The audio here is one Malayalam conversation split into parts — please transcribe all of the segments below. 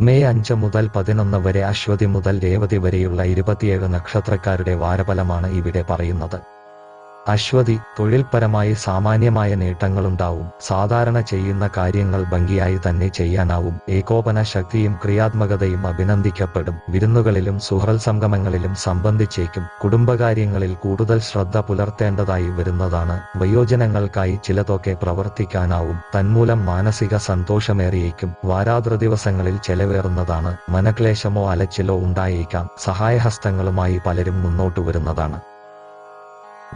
മെയ് അഞ്ച് മുതൽ പതിനൊന്ന് വരെ അശ്വതി മുതൽ രേവതി വരെയുള്ള ഇരുപത്തിയേഴ് നക്ഷത്രക്കാരുടെ വാരഫലമാണ് ഇവിടെ പറയുന്നത്. അശ്വതി തൊഴിൽപരമായി സാമാന്യമായ നേട്ടങ്ങളുണ്ടാവും. സാധാരണ ചെയ്യുന്ന കാര്യങ്ങൾ ഭംഗിയായി തന്നെ ചെയ്യാനാവും. ഏകോപന ശക്തിയും ക്രിയാത്മകതയും അഭിനന്ദിക്കപ്പെടും. വിരുന്നുകളിലും സുഹൃൽ സംഗമങ്ങളിലും സംബന്ധിച്ചേക്കും കുടുംബകാര്യങ്ങളിൽ കൂടുതൽ ശ്രദ്ധ പുലർത്തേണ്ടതായി വരുന്നതാണ്. വയോജനങ്ങൾക്കായി ചിലതൊക്കെ പ്രവർത്തിക്കാനാവും. തന്മൂലം മാനസിക സന്തോഷമേറിയേക്കും. വാരാതൃ ദിവസങ്ങളിൽ ചെലവേറുന്നതാണ്. മനക്ലേശമോ അലച്ചിലോ ഉണ്ടായേക്കാം. സഹായഹസ്തങ്ങളുമായി പലരും മുന്നോട്ടു വരുന്നതാണ്.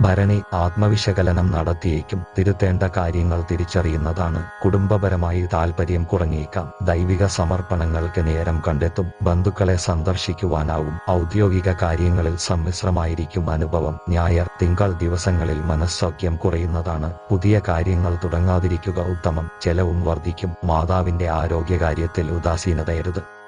ഭരണി ആത്മവിശകലനം നടത്തിയേക്കും. തിരുത്തേണ്ട കാര്യങ്ങൾ തിരിച്ചറിയുന്നതാണ്. കുടുംബപരമായി താൽപര്യം കുറഞ്ഞേക്കാം. ദൈവിക സമർപ്പണങ്ങൾക്ക് നേരം കണ്ടെത്തും. ബന്ധുക്കളെ സന്ദർശിക്കുവാനാവും. ഔദ്യോഗിക കാര്യങ്ങളിൽ സമ്മിശ്രമായിരിക്കും അനുഭവം. ഞായർ തിങ്കൾ ദിവസങ്ങളിൽ മനസ്സൗഖ്യം കുറയുന്നതാണ്. പുതിയ കാര്യങ്ങൾ തുടങ്ങാതിരിക്കുക ഉത്തമം. ചെലവും വർദ്ധിക്കും. മാതാവിന്റെ ആരോഗ്യകാര്യത്തിൽ ഉദാസീനതയരുത്.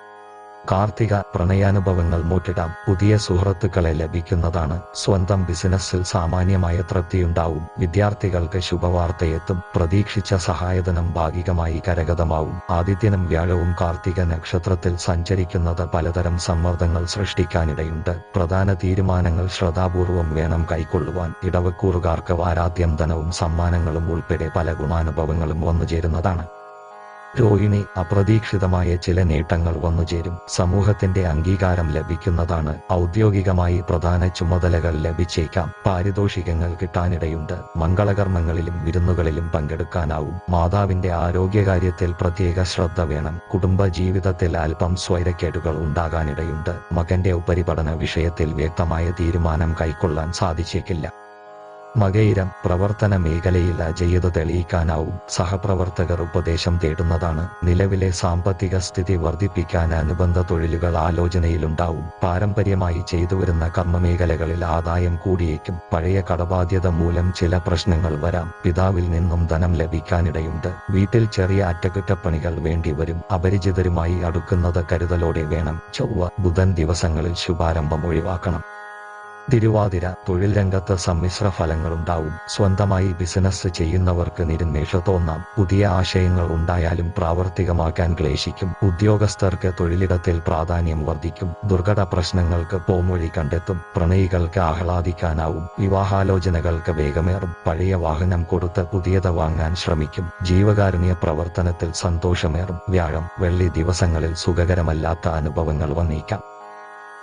കാർത്തിക പ്രണയാനുഭവങ്ങൾ മൂറ്റിടാം പുതിയ സുഹൃത്തുക്കളെ ലഭിക്കുന്നതാണ് സ്വന്തം ബിസിനസ്സിൽ സാമാന്യമായ തൃപ്തിയുണ്ടാവും. വിദ്യാർത്ഥികൾക്ക് ശുഭവാർത്തയെത്തും. പ്രതീക്ഷിച്ച സഹായധനം ഭാഗികമായി കരഗതമാവും. ആദിത്യനും വ്യാഴവും കാർത്തിക നക്ഷത്രത്തിൽ സഞ്ചരിക്കുന്നത് പലതരം സമ്മർദ്ദങ്ങൾ സൃഷ്ടിക്കാനിടയുണ്ട്. പ്രധാന തീരുമാനങ്ങൾ ശ്രദ്ധാപൂർവം വേണം കൈക്കൊള്ളുവാൻ. ഇടവക്കൂറുകാർക്ക് വാരാദ്യം ധനവും സമ്മാനങ്ങളും ഉൾപ്പെടെ പല ഗുണാനുഭവങ്ങളും വന്നുചേരുന്നതാണ്. രോഹിണി അപ്രതീക്ഷിതമായ ചില നേട്ടങ്ങൾ വന്നുചേരും സമൂഹത്തിന്റെ അംഗീകാരം ലഭിക്കുന്നതാണ് ഔദ്യോഗികമായി പ്രധാന ചുമതലകൾ ലഭിച്ചേക്കാം. പാരിതോഷികങ്ങൾ കിട്ടാനിടയുണ്ട്. മംഗളകർമ്മങ്ങളിലും വിരുന്നുകളിലും പങ്കെടുക്കാനാവും. മാതാവിന്റെ ആരോഗ്യകാര്യത്തിൽ പ്രത്യേക ശ്രദ്ധ വേണം. കുടുംബ ജീവിതത്തിൽ അല്പം സ്വൈരക്കേടുകൾ ഉണ്ടാകാനിടയുണ്ട്. മകന്റെ ഉപരിപഠന വിഷയത്തിൽ വ്യക്തമായ തീരുമാനം കൈക്കൊള്ളാൻ സാധിച്ചേക്കില്ല. മകയിരം പ്രവർത്തന മേഖലയിൽ അജയ്യത തെളിയിക്കാനാവും. സഹപ്രവർത്തകർ ഉപദേശം തേടുന്നതാണ്. നിലവിലെ സാമ്പത്തിക സ്ഥിതി വർദ്ധിപ്പിക്കാൻ അനുബന്ധ തൊഴിലുകൾ ആലോചനയിലുണ്ടാവും. പാരമ്പര്യമായി ചെയ്തുവരുന്ന കർമ്മമേഖലകളിൽ ആദായം കൂടിയേക്കും. പഴയ കടബാധ്യത മൂലം ചില പ്രശ്നങ്ങൾ വരാം. പിതാവിൽ നിന്നും ധനം ലഭിക്കാനിടയുണ്ട്. വീട്ടിൽ ചെറിയ അറ്റകുറ്റപ്പണികൾ വേണ്ടിവരും. അപരിചിതരുമായി അടുക്കുന്നത് കരുതലോടെ വേണം. ചൊവ്വ ബുധൻ ദിവസങ്ങളിൽ ശുഭാരംഭം ഒഴിവാക്കണം. തിരുവാതിര തൊഴിൽ രംഗത്ത് സമ്മിശ്ര ഫലങ്ങളുണ്ടാവും. സ്വന്തമായി ബിസിനസ് ചെയ്യുന്നവർക്ക് നിരുന്മേഷ തോന്നാം. പുതിയ ആശയങ്ങൾ ഉണ്ടായാലും പ്രാവർത്തികമാക്കാൻ ക്ലേശിക്കും ഉദ്യോഗസ്ഥർക്ക് തൊഴിലിടത്തിൽ പ്രാധാന്യം വർദ്ധിക്കും. ദുർഘട പ്രശ്നങ്ങൾക്ക് പോംവഴി കണ്ടെത്തും. പ്രണയികൾക്ക് ആഹ്ലാദിക്കാനാവും. വിവാഹാലോചനകൾക്ക് വേഗമേറും. പഴയ വാഹനം കൊടുത്ത് പുതിയത് വാങ്ങാൻ ശ്രമിക്കും. ജീവകാരുണ്യ പ്രവർത്തനത്തിൽ സന്തോഷമേറും. വ്യാഴം വെള്ളി ദിവസങ്ങളിൽ സുഖകരമല്ലാത്ത അനുഭവങ്ങൾ വന്നേക്കാം.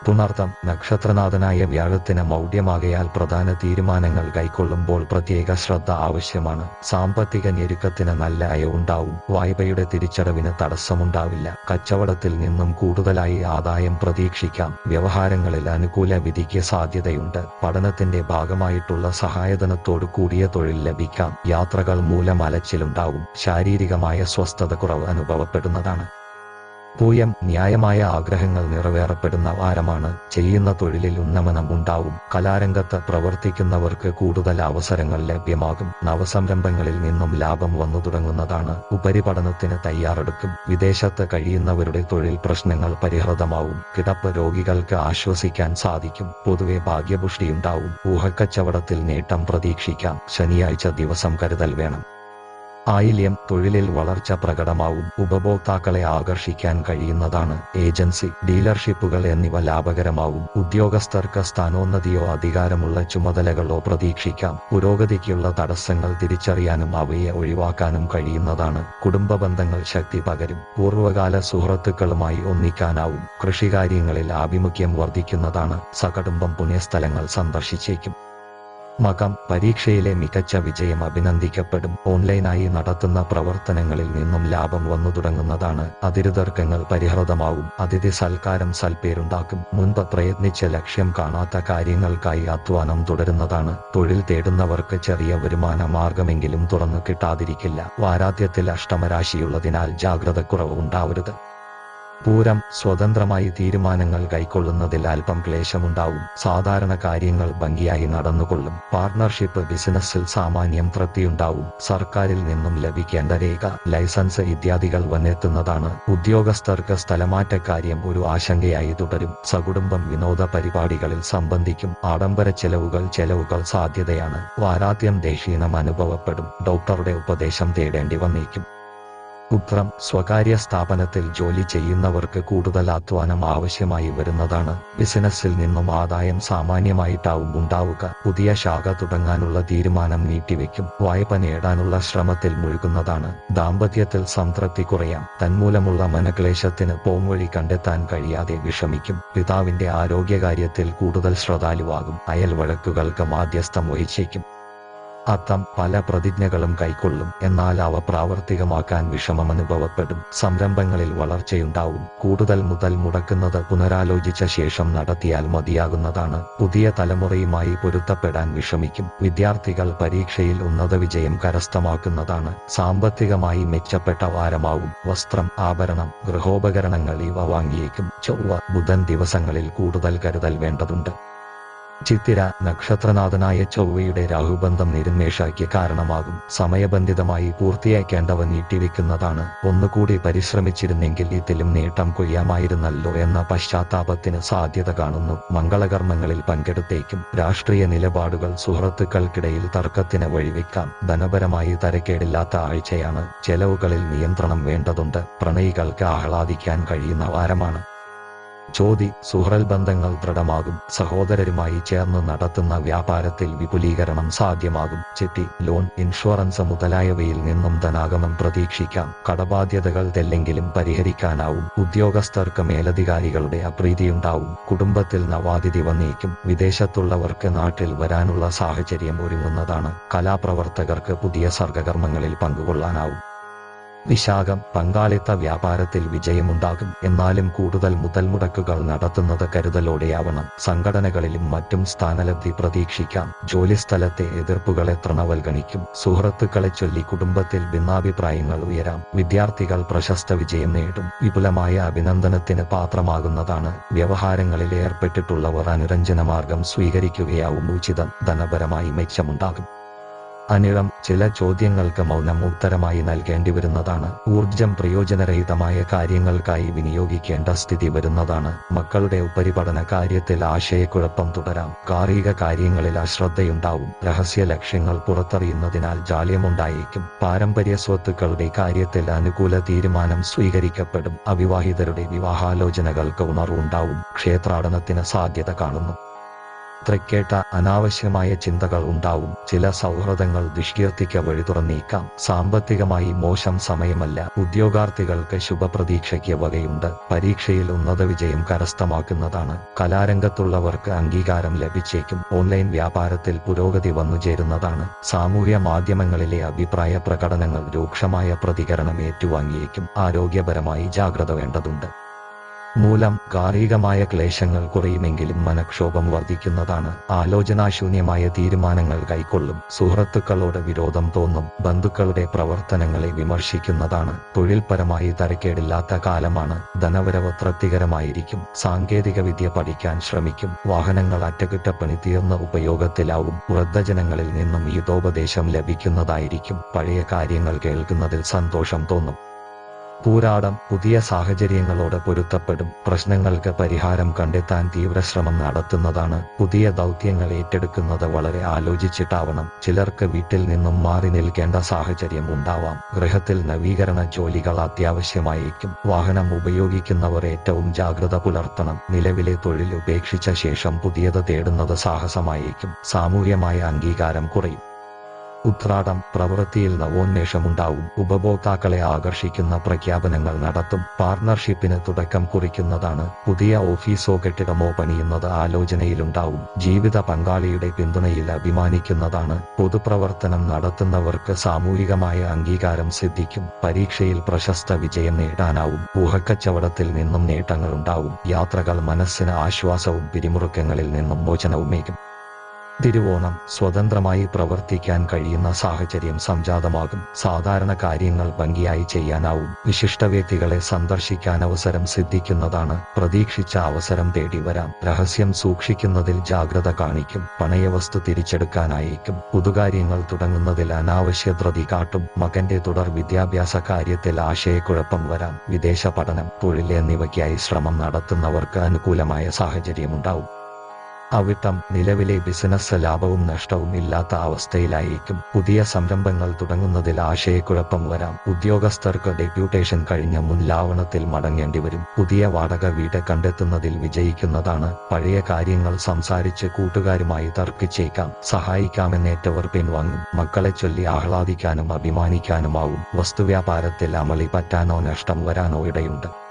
പുണർത്തം നക്ഷത്രനാഥനായ വ്യാഴത്തിന് മൗഢ്യമാകയാൽ പ്രധാന തീരുമാനങ്ങൾ കൈക്കൊള്ളുമ്പോൾ പ്രത്യേക ശ്രദ്ധ ആവശ്യമാണ്. സാമ്പത്തിക ഞെരുക്കത്തിന് നല്ല അയവുണ്ടാവും. വായ്പയുടെ തിരിച്ചടവിന് തടസ്സമുണ്ടാവില്ല. കച്ചവടത്തിൽ നിന്നും കൂടുതലായി ആദായം പ്രതീക്ഷിക്കാം. വ്യവഹാരങ്ങളിൽ അനുകൂല വിധിക്ക് സാധ്യതയുണ്ട്. പഠനത്തിന്റെ ഭാഗമായിട്ടുള്ള സഹായധനത്തോടു കൂടിയ തൊഴിൽ ലഭിക്കാം. യാത്രകൾ മൂലം അലച്ചിലുണ്ടാവും. ശാരീരികമായ സ്വസ്ഥത കുറവ് അനുഭവപ്പെടുന്നതാണ്. പൂയം ന്യായമായ ആഗ്രഹങ്ങൾ നിറവേറപ്പെടുന്ന വാരമാണ്. ചെയ്യുന്ന തൊഴിലിൽ ഉന്നമനം ഉണ്ടാവും. കലാരംഗത്ത് പ്രവർത്തിക്കുന്നവർക്ക് കൂടുതൽ അവസരങ്ങൾ ലഭ്യമാകും. നവസംരംഭങ്ങളിൽ നിന്നും ലാഭം വന്നു തുടങ്ങുന്നതാണ്. ഉപരിപഠനത്തിന് തയ്യാറെടുക്കും. വിദേശത്ത് കഴിയുന്നവരുടെ തൊഴിൽ പ്രശ്നങ്ങൾ പരിഹൃതമാവും. കിടപ്പ് രോഗികൾക്ക് ആശ്വസിക്കാൻ സാധിക്കും. പൊതുവെ ഭാഗ്യപുഷ്ടിയുണ്ടാവും ഊഹക്കച്ചവടത്തിൽ നേട്ടം പ്രതീക്ഷിക്കാം. ശനിയാഴ്ച ദിവസം കരുതൽ വേണം. ആയില്യം തൊഴിലിൽ വളർച്ച പ്രകടമാവും. ഉപഭോക്താക്കളെ ആകർഷിക്കാൻ കഴിയുന്നതാണ് ഏജൻസി ഡീലർഷിപ്പുകൾ എന്നിവ ലാഭകരമാവും. ഉദ്യോഗസ്ഥർക്ക് സ്ഥാനോന്നതിയോ അധികാരമുള്ള ചുമതലകളോ പ്രതീക്ഷിക്കാം. പുരോഗതിക്കുള്ള തടസ്സങ്ങൾ തിരിച്ചറിയാനും അവയെ ഒഴിവാക്കാനും കഴിയുന്നതാണ്. കുടുംബ ബന്ധങ്ങൾ ശക്തി പകരും. പൂർവകാല സുഹൃത്തുക്കളുമായി ഒന്നിക്കാനാവും. കൃഷികാര്യങ്ങളിൽ ആഭിമുഖ്യം വർദ്ധിക്കുന്നതാണ്. സകുടുംബം പുണ്യസ്ഥലങ്ങൾ സന്ദർശിച്ചേക്കും. മകം പരീക്ഷയിലെ മികച്ച വിജയം അഭിനന്ദിക്കപ്പെടും. ഓൺലൈനായി നടത്തുന്ന പ്രവർത്തനങ്ങളിൽ നിന്നും ലാഭം വന്നു തുടങ്ങുന്നതാണ് അതിരുതർക്കങ്ങൾ പരിഹൃതമാവും. അതിഥി സൽക്കാരം സൽപ്പേരുണ്ടാക്കും മുൻപ് പ്രയത്നിച്ച ലക്ഷ്യം കാണാത്ത കാര്യങ്ങൾക്കായി അധ്വാനം തുടരുന്നതാണ്. തൊഴിൽ തേടുന്നവർക്ക് ചെറിയ വരുമാന മാർഗമെങ്കിലും തുറന്നു കിട്ടാതിരിക്കില്ല. വാരാദ്യത്തിൽ അഷ്ടമരാശിയുള്ളതിനാൽ ജാഗ്രതക്കുറവ് ഉണ്ടാവരുത് പൂരം സ്വതന്ത്രമായി തീരുമാനങ്ങൾ കൈക്കൊള്ളുന്നതിൽ അല്പം ക്ലേശമുണ്ടാവും. സാധാരണ കാര്യങ്ങൾ ഭംഗിയായി നടന്നുകൊള്ളും. പാർട്ണർഷിപ്പ് ബിസിനസ്സിൽ സാമാന്യം തൃപ്തിയുണ്ടാവും. സർക്കാരിൽ നിന്നും ലഭിക്കേണ്ട രേഖ ലൈസൻസ് ഇത്യാദികൾ വന്നെത്തുന്നതാണ്. ഉദ്യോഗസ്ഥർക്ക് സ്ഥലമാറ്റക്കാര്യം ഒരു ആശങ്കയായി തുടരും. സകുടുംബം വിനോദ പരിപാടികളിൽ സംബന്ധിക്കും ആഡംബര ചെലവുകൾ ചെലവുകൾ സാധ്യതയാണ്. വാരാദ്യം ദേശീയനം അനുഭവപ്പെടും. ഡോക്ടറുടെ ഉപദേശം തേടേണ്ടി വന്നേക്കും. ഉത്രം സ്വകാര്യ സ്ഥാപനത്തിൽ ജോലി ചെയ്യുന്നവർക്ക് കൂടുതൽ അധ്വാനം ആവശ്യമായി വരുന്നതാണ്. ബിസിനസ്സിൽ നിന്നും ആദായം സാമാന്യമായിട്ടാവും ഉണ്ടാവുക. പുതിയ ശാഖ തുടങ്ങാനുള്ള തീരുമാനം നീട്ടിവെക്കും. വായ്പ നേടാനുള്ള ശ്രമത്തിൽ മുഴുകുന്നതാണ്. ദാമ്പത്യത്തിൽ സംതൃപ്തി കുറയാം. തന്മൂലമുള്ള മനക്ലേശത്തിന് പോംവഴി കണ്ടെത്താൻ കഴിയാതെ വിഷമിക്കും. പിതാവിന്റെ ആരോഗ്യകാര്യത്തിൽ കൂടുതൽ ശ്രദ്ധാലുവാകും. അയൽവഴക്കുകൾക്ക് മാധ്യസ്ഥം വഹിച്ചേക്കും. അത്തം പല പ്രതിജ്ഞകളും കൈക്കൊള്ളും. എന്നാൽ അവ പ്രാവർത്തികമാക്കാൻ വിഷമമനുഭവപ്പെടും. സംരംഭങ്ങളിൽ വളർച്ചയുണ്ടാവും. കൂടുതൽ മുതൽ മുടക്കുന്നത് പുനരാലോചിച്ച ശേഷം നടത്തിയാൽ മതിയാകുന്നതാണ്. പുതിയ തലമുറയുമായി പൊരുത്തപ്പെടാൻ വിഷമിക്കും. വിദ്യാർത്ഥികൾ പരീക്ഷയിൽ ഉന്നത വിജയം കരസ്ഥമാക്കുന്നതാണ്. സാമ്പത്തികമായി മെച്ചപ്പെട്ട വാരമാവും. വസ്ത്രം ആഭരണം ഗൃഹോപകരണങ്ങൾ ഇവ വാങ്ങിയേക്കും. ചൊവ്വ ബുധൻ ദിവസങ്ങളിൽ കൂടുതൽ കരുതൽ വേണ്ടതുണ്ട്. ചിത്തിര നക്ഷത്രനാഥനായ ചൊവ്വയുടെ രാഹുബന്ധം നിരുന്മേഷയ്ക്ക് കാരണമാകും. സമയബന്ധിതമായി പൂർത്തിയാക്കേണ്ടവ നീട്ടിവെക്കുന്നതാണ്. ഒന്നുകൂടി പരിശ്രമിച്ചിരുന്നെങ്കിൽ ഇതിലും നേട്ടം കൊയ്യാമായിരുന്നല്ലോ എന്ന പശ്ചാത്താപത്തിന് സാധ്യത കാണുന്നു. മംഗളകർമ്മങ്ങളിൽ പങ്കെടുത്തേക്കും. രാഷ്ട്രീയ നിലപാടുകൾ സുഹൃത്തുക്കൾക്കിടയിൽ തർക്കത്തിന് വഴിവെക്കാം. ധനപരമായി തരക്കേടില്ലാത്ത ആഴ്ചയാണ്. ചെലവുകളിൽ നിയന്ത്രണം വേണ്ടതുണ്ട്. പ്രണയികൾക്ക് ആഹ്ലാദിക്കാൻ കഴിയുന്ന വാരമാണ്. ചോതി സുഹൃൽ ബന്ധങ്ങൾ ദൃഢമാകും. സഹോദരരുമായി ചേർന്ന് നടത്തുന്ന വ്യാപാരത്തിൽ വിപുലീകരണം സാധ്യമാകും. ചെട്ടി ലോൺ ഇൻഷുറൻസ് മുതലായവയിൽ നിന്നും ധനാഗമം പ്രതീക്ഷിക്കാം. കടബാധ്യതകൾ തെല്ലെങ്കിലും പരിഹരിക്കാനാവും. ഉദ്യോഗസ്ഥർക്ക് മേലധികാരികളുടെ അപ്രീതിയുണ്ടാവും. കുടുംബത്തിൽ നവാതിഥി വന്നേക്കും. വിദേശത്തുള്ളവർക്ക് നാട്ടിൽ വരാനുള്ള സാഹചര്യം ഒരുങ്ങുന്നതാണ്. കലാപ്രവർത്തകർക്ക് പുതിയ സർഗകർമ്മങ്ങളിൽ പങ്കുകൊള്ളാനാവും. വിശാഖം പങ്കാളിത്ത വ്യാപാരത്തിൽ വിജയമുണ്ടാകും. എന്നാലും കൂടുതൽ മുതൽ മുടക്കുകൾ നടത്തുന്നത് കരുതലോടെയാവണം. സംഘടനകളിലും മറ്റും സ്ഥാനലബ്ധി പ്രതീക്ഷിക്കാം. ജോലിസ്ഥലത്തെ എതിർപ്പുകളെ തൃണവൽഗണിക്കും. സുഹൃത്തുക്കളെ ചൊല്ലി കുടുംബത്തിൽ ഭിന്നാഭിപ്രായങ്ങൾ ഉയരാം. വിദ്യാർത്ഥികൾ പ്രശസ്ത വിജയം നേടും. വിപുലമായ അഭിനന്ദനത്തിന് പാത്രമാകുന്നതാണ്. വ്യവഹാരങ്ങളിൽ ഏർപ്പെട്ടിട്ടുള്ളവർ അനുരഞ്ജന മാർഗം സ്വീകരിക്കുകയാവും. ഉചിതം ധനപരമായി മെച്ചമുണ്ടാകും. അനിഴം ചില ചോദ്യങ്ങൾക്ക് മൗനം ഉത്തരമായി നൽകേണ്ടി വരുന്നതാണ്. ഊർജം പ്രയോജനരഹിതമായ കാര്യങ്ങൾക്കായി വിനിയോഗിക്കേണ്ട സ്ഥിതി വരുന്നതാണ്. മക്കളുടെ ഉപരിപഠന കാര്യത്തിൽ ആശയക്കുഴപ്പം തുടരാം. കാർഷിക കാര്യങ്ങളിൽ അശ്രദ്ധയുണ്ടാവും. രഹസ്യ ലക്ഷ്യങ്ങൾ പുറത്തറിയുന്നതിനാൽ ജാള്യമുണ്ടായേക്കും. പാരമ്പര്യ സ്വത്തുക്കളുടെ കാര്യത്തിൽ അനുകൂല തീരുമാനം സ്വീകരിക്കപ്പെടും. അവിവാഹിതരുടെ വിവാഹാലോചനകൾക്ക് ഉണർവുണ്ടാവും. ക്ഷേത്രാടനത്തിന് സാധ്യത കാണുന്നു. തൃക്കേട്ട അനാവശ്യമായ ചിന്തകൾ ഉണ്ടാവും. ചില സൗഹൃദങ്ങൾ ദുഷ്കീർത്തിക്ക് വഴി തുറന്നേക്കാം. സാമ്പത്തികമായി മോശം സമയമല്ല. ഉദ്യോഗാർത്ഥികൾക്ക് ശുഭപ്രതീക്ഷയ്ക്ക് വകയുണ്ട്. പരീക്ഷയിൽ ഉന്നത വിജയം കരസ്ഥമാക്കുന്നതാണ്. കലാരംഗത്തുള്ളവർക്ക് അംഗീകാരം ലഭിച്ചേക്കും. ഓൺലൈൻ വ്യാപാരത്തിൽ പുരോഗതി വന്നുചേരുന്നതാണ് സാമൂഹ്യ മാധ്യമങ്ങളിലെ അഭിപ്രായ പ്രകടനങ്ങൾ രൂക്ഷമായ പ്രതികരണം ഏറ്റുവാങ്ങിയേക്കും. ആരോഗ്യപരമായി ജാഗ്രത വേണ്ടതുണ്ട്. മൂലം ഗാർഹികമായ ക്ലേശങ്ങൾ കുറയുമെങ്കിലും മനക്ഷോഭം വർദ്ധിക്കുന്നതാണ്. ആലോചനാശൂന്യമായ തീരുമാനങ്ങൾ കൈക്കൊള്ളും. സുഹൃത്തുക്കളോട് വിരോധം തോന്നും. ബന്ധുക്കളുടെ പ്രവർത്തനങ്ങളെ വിമർശിക്കുന്നതാണ്. തൊഴിൽപരമായി തരക്കേടില്ലാത്ത കാലമാണ്. ധനവരവ് തൃപ്തികരമായിരിക്കും. സാങ്കേതിക വിദ്യ പഠിക്കാൻ ശ്രമിക്കും. വാഹനങ്ങൾ അറ്റകുറ്റപ്പണി തീർന്ന ഉപയോഗത്തിലാവും. വൃദ്ധജനങ്ങളിൽ നിന്നും ഹിതോപദേശം ലഭിക്കുന്നതായിരിക്കും. പഴയ കാര്യങ്ങൾ കേൾക്കുന്നതിൽ സന്തോഷം തോന്നും. പൂരാടം പുതിയ സാഹചര്യങ്ങളോട് പൊരുത്തപ്പെടും. പ്രശ്നങ്ങൾക്ക് പരിഹാരം കണ്ടെത്താൻ തീവ്രശ്രമം നടത്തുന്നതാണ് പുതിയ ദൗത്യങ്ങൾ ഏറ്റെടുക്കുന്നത് വളരെ ആലോചിച്ചിട്ടാവണം. ചിലർക്ക് വീട്ടിൽ നിന്നും മാറി നിൽക്കേണ്ട സാഹചര്യം ഉണ്ടാവാം. ഗൃഹത്തിൽ നവീകരണ ജോലികൾ അത്യാവശ്യമായിരിക്കും. വാഹനം ഉപയോഗിക്കുന്നവർ ഏറ്റവും ജാഗ്രത പുലർത്തണം. നിലവിലെ തൊഴിൽ ഉപേക്ഷിച്ച ശേഷം പുതിയത് തേടുന്നത് സാഹസമായിരിക്കും. സാമൂഹ്യമായ അംഗീകാരം കുറയും. ഉത്രാടം പ്രവൃത്തിയിൽ നവോന്മേഷമുണ്ടാവും. ഉപഭോക്താക്കളെ ആകർഷിക്കുന്ന പ്രഖ്യാപനങ്ങൾ നടത്തും. പാർട്ണർഷിപ്പിന് തുടക്കം കുറിക്കുന്നതാണ് പുതിയ ഓഫീസോ കെട്ടിടമോ പണിയുന്നത് ആലോചനയിലുണ്ടാവും. ജീവിത പങ്കാളിയുടെ പിന്തുണയിൽ അഭിമാനിക്കുന്നതാണ് പൊതുപ്രവർത്തനം നടത്തുന്നവർക്ക് സാമൂഹികമായ അംഗീകാരം സിദ്ധിക്കും. പരീക്ഷയിൽ പ്രശസ്ത വിജയം നേടാനാവും. ഊഹക്കച്ചവടത്തിൽ നിന്നും നേട്ടങ്ങളുണ്ടാവും. യാത്രകൾ മനസ്സിന് ആശ്വാസവും പിരിമുറുക്കങ്ങളിൽ നിന്നും മോചനവുമേക്കും തിരുവോണം സ്വതന്ത്രമായി പ്രവർത്തിക്കാൻ കഴിയുന്ന സാഹചര്യം സംജാതമാകും. സാധാരണ കാര്യങ്ങൾ ഭംഗിയായി ചെയ്യാനാവും. വിശിഷ്ട വ്യക്തികളെ സന്ദർശിക്കാൻ അവസരം സിദ്ധിക്കുന്നതാണ്. പ്രതീക്ഷിച്ച അവസരം തേടി വരാം. രഹസ്യം സൂക്ഷിക്കുന്നതിൽ ജാഗ്രത കാണിക്കും. പണയവസ്തു തിരിച്ചെടുക്കാനായേക്കും. പുതുകാര്യങ്ങൾ തുടങ്ങുന്നതിൽ അനാവശ്യ ധൃതി കാട്ടും. മകന്റെ തുടർ വിദ്യാഭ്യാസ കാര്യത്തിൽ ആശയക്കുഴപ്പം വരാം. വിദേശ പഠനം തൊഴിൽ എന്നിവയ്ക്കായി ശ്രമം നടത്തുന്നവർക്ക് അനുകൂലമായ സാഹചര്യമുണ്ടാവും. അവിട്ടം നിലവിലെ ബിസിനസ് ലാഭവും നഷ്ടവും ഇല്ലാത്ത അവസ്ഥയിലായിരിക്കും. പുതിയ സംരംഭങ്ങൾ തുടങ്ങുന്നതിൽ ആശയക്കുഴപ്പം വരാം. ഉദ്യോഗസ്ഥർക്ക് ഡെപ്യൂട്ടേഷൻ കഴിഞ്ഞ മുൻ ലാവണത്തിൽ മടങ്ങേണ്ടി വരും. പുതിയ വാടക വീട് കണ്ടെത്തുന്നതിൽ വിജയിക്കുന്നതാണ് പഴയ കാര്യങ്ങൾ സംസാരിച്ച് കൂട്ടുകാരുമായി തർക്കിച്ചേക്കാം. സഹായിക്കാമെന്നേറ്റവർ പിൻവാങ്ങും. മക്കളെ ചൊല്ലി ആഹ്ലാദിക്കാനും അഭിമാനിക്കാനുമാവും. വസ്തുവ്യാപാരത്തിൽ അമളി പറ്റാനോ നഷ്ടം വരാനോ ഇടയുണ്ട്.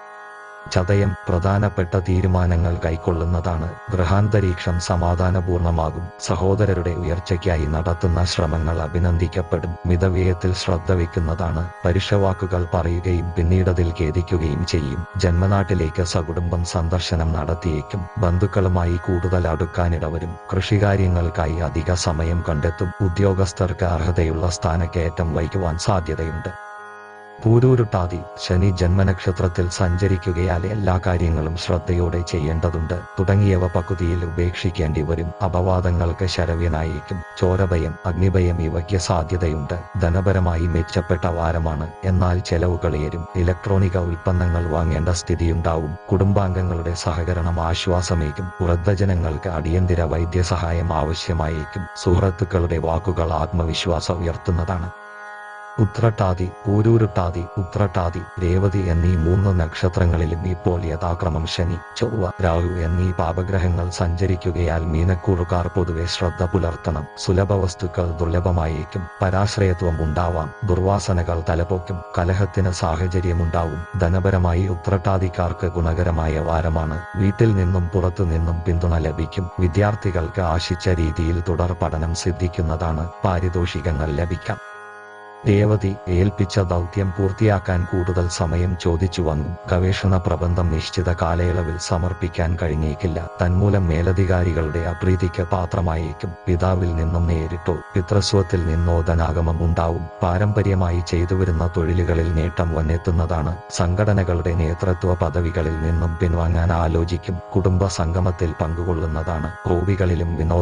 ചതയം പ്രധാനപ്പെട്ട തീരുമാനങ്ങൾ കൈക്കൊള്ളുന്നതാണ്. ഗൃഹാന്തരീക്ഷം സമാധാനപൂർണമാകും. സഹോദരരുടെ ഉയർച്ചയ്ക്കായി നടത്തുന്ന ശ്രമങ്ങൾ അഭിനന്ദിക്കപ്പെടും. മിതവ്യയത്തിൽ ശ്രദ്ധ വയ്ക്കുന്നതാണ്. പരുഷവാക്കുകൾ പറയുകയും പിന്നീടതിൽ ഖേദിക്കുകയും ചെയ്യും. ജന്മനാട്ടിലേക്ക് സകുടുംബം സന്ദർശനം നടത്തിയേക്കും. ബന്ധുക്കളുമായി കൂടുതൽ അടുക്കാനിടവരും. കൃഷികാര്യങ്ങൾക്കായി അധിക സമയം കണ്ടെത്തും. ഉദ്യോഗസ്ഥർക്ക് അർഹതയുള്ള സ്ഥാനക്കയറ്റം വഹിക്കുവാൻ സാധ്യതയുണ്ട്. പൂരൂരുട്ടാതി ശനി ജന്മനക്ഷത്രത്തിൽ സഞ്ചരിക്കുകയാൽ എല്ലാ കാര്യങ്ങളും ശ്രദ്ധയോടെ ചെയ്യേണ്ടതുണ്ട്. തുടങ്ങിയവ പകുതിയിൽ ഉപേക്ഷിക്കേണ്ടി വരും. അപവാദങ്ങൾക്ക് ശരവ്യനായിരിക്കും. ചോരഭയം അഗ്നിഭയം ഇവയ്ക്ക് സാധ്യതയുണ്ട്. ധനപരമായി മെച്ചപ്പെട്ട വാരമാണ്. എന്നാൽ ചെലവുകളേരും ഇലക്ട്രോണിക ഉൽപ്പന്നങ്ങൾ വാങ്ങേണ്ട സ്ഥിതിയുണ്ടാവും. കുടുംബാംഗങ്ങളുടെ സഹകരണം ആശ്വാസമേക്കും വൃദ്ധജനങ്ങൾക്ക് അടിയന്തര വൈദ്യസഹായം ആവശ്യമായേക്കും. സുഹൃത്തുക്കളുടെ വാക്കുകൾ ആത്മവിശ്വാസം ഉയർത്തുന്നതാണ്. ഉത്രട്ടാതി ഊരൂരുട്ടാതി ഉത്രട്ടാതി രേവതി എന്നീ മൂന്ന് നക്ഷത്രങ്ങളിലും ഇപ്പോൾ യഥാക്രമം ശനി ചൊവ്വ രാഹു എന്നീ പാപഗ്രഹങ്ങൾ സഞ്ചരിക്കുകയാൽ മീനക്കൂറുകാർ പൊതുവെ ശ്രദ്ധ പുലർത്തണം. സുലഭ വസ്തുക്കൾ ദുർലഭമായേക്കും പരാശ്രയത്വം ഉണ്ടാവാം ദുർവാസനകൾ തലപൊക്കും കലഹത്തിന് സാഹചര്യമുണ്ടാവും. ധനപരമായി ഉത്രട്ടാതിക്കാർക്ക് ഗുണകരമായ വാരമാണ്. വീട്ടിൽ നിന്നും പുറത്തു നിന്നും പിന്തുണ ലഭിക്കും. വിദ്യാർത്ഥികൾക്ക് ആശിച്ച രീതിയിൽ തുടർ പഠനം സിദ്ധിക്കുന്നതാണ്. പാരിതോഷികങ്ങൾ ലഭിക്കാം. രേവതി ഏൽപ്പിച്ച ദൗത്യം പൂർത്തിയാക്കാൻ കൂടുതൽ സമയം ചോദിച്ചു വന്നു. ഗവേഷണ പ്രബന്ധം നിശ്ചിത കാലയളവിൽ സമർപ്പിക്കാൻ കഴിഞ്ഞേക്കില്ല. തന്മൂലം മേലധികാരികളുടെ അപ്രീതിക്ക് പാത്രമായേക്കും. പിതാവിൽ നിന്നും നേരിട്ടോ പിതൃസ്വത്തിൽ നിന്നോ ധനാഗമം ഉണ്ടാവും. പാരമ്പര്യമായി ചെയ്തുവരുന്ന തൊഴിലുകളിൽ നേട്ടം വന്നെത്തുന്നതാണ്. സംഘടനകളുടെ നേതൃത്വ പദവികളിൽ നിന്നും പിൻവാങ്ങാൻ ആലോചിക്കും. കുടുംബ സംഗമത്തിൽ പങ്കുകൊള്ളുന്നതാണ്. ഹോബികളിലും വിനോദ